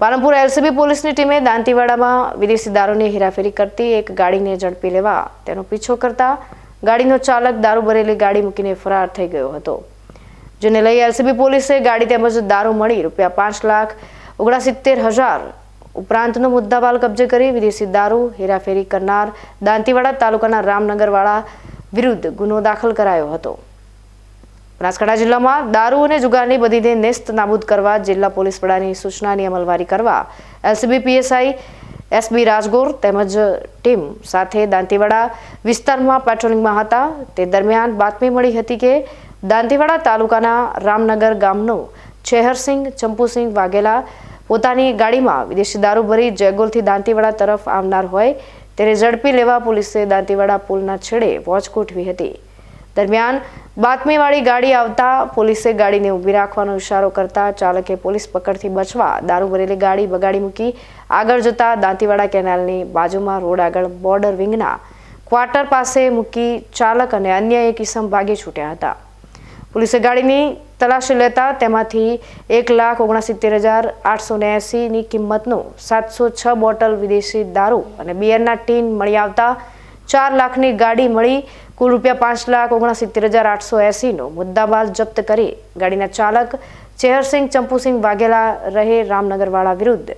Palanpur LCB પોલીસની ટીમે દાંતીવાડામાં વિદેશી દારૂની હેરાફેરી કરતી એક ગાડીને ઝડપી લેવા તેનો પીછો કરતા ગાડીનો ચાલક દારૂ ભરેલી ગાડી મૂકીને ફરાર થઈ ગયો હતો. જેને લઈ એલસીબી પોલીસે ગાડી તેમજ દારૂ મળી રૂપિયા પાંચ લાખ ઓગણસિત્તેર હજાર ઉપરાંતનો મુદ્દામાલ કબજે કરી વિદેશી દારૂ હેરાફેરી કરનાર દાંતીવાડા તાલુકાના રામનગરવાળા વિરુદ્ધ ગુનો દાખલ કરાયો હતો. બનાસકાંઠા જિલ્લામાં દારૂ અને જુગારની બધીને નેસ્ત નાબૂદ કરવા જિલ્લા પોલીસ વડાની સૂચનાની અમલવારી કરવા એલસીબી, પીએસઆઈ, એસબી રાજગોર તેમજ ટીમ સાથે દાંતીવાડા વિસ્તારમાં પેટ્રોલિંગમાં હતા. તે દરમિયાન બાતમી મળી હતી કે દાંતીવાડા તાલુકાના રામનગર ગામનો છેહરસિંહ, ચંપુસિંહ વાઘેલા પોતાની ગાડીમાં વિદેશી દારૂ ભરી જયગોલથી દાંતીવાડા તરફ આવનાર હોય. તેને ઝડપી લેવા પોલીસે દાંતીવાડા પુલના છેડે વોચ ગોઠવી હતી. દરમિયાન બાતમીવાળી ગાડી આવતા પોલીસે ગાડીને ઊભી રાખવાનો ઇશારો કરતા ચાલકે પોલીસ પકડથી બચવા દારૂ ભરેલી ગાડી બગાડી મૂકી આગળ જતા દાંતીવાડા કેનાલની બાજુમાં રોડ આગળ બોર્ડર વિંગના ક્વાર્ટર પાસે મૂકી ચાલક અને અન્ય એક ઇસમ ભાગી છૂટ્યા હતા. પોલીસે ગાડીની તલાશી લેતા તેમાંથી એક લાખ ઓગણસિત્તેર હજાર આઠસો ને એંસીની કિંમતનો સાતસો છ બોટલ વિદેશી દારૂ અને બિયરના ટીન મળી આવતા ચાર લાખની ગાડી મળી. કુલ રૂપિયા પાંચ લાખ ઓગણસિત્તેર હજાર આઠસો એંસીનો મુદ્દામાલ જપ્ત કરી ગાડીના ચાલક ચેહરસિંહ ચંપુસિંહ વાઘેલા રહે રામનગરવાળા વિરુદ્ધ.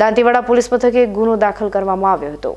દાંતીવાડા પોલીસ મથકે ગુનો દાખલ કરવામાં આવ્યો હતો.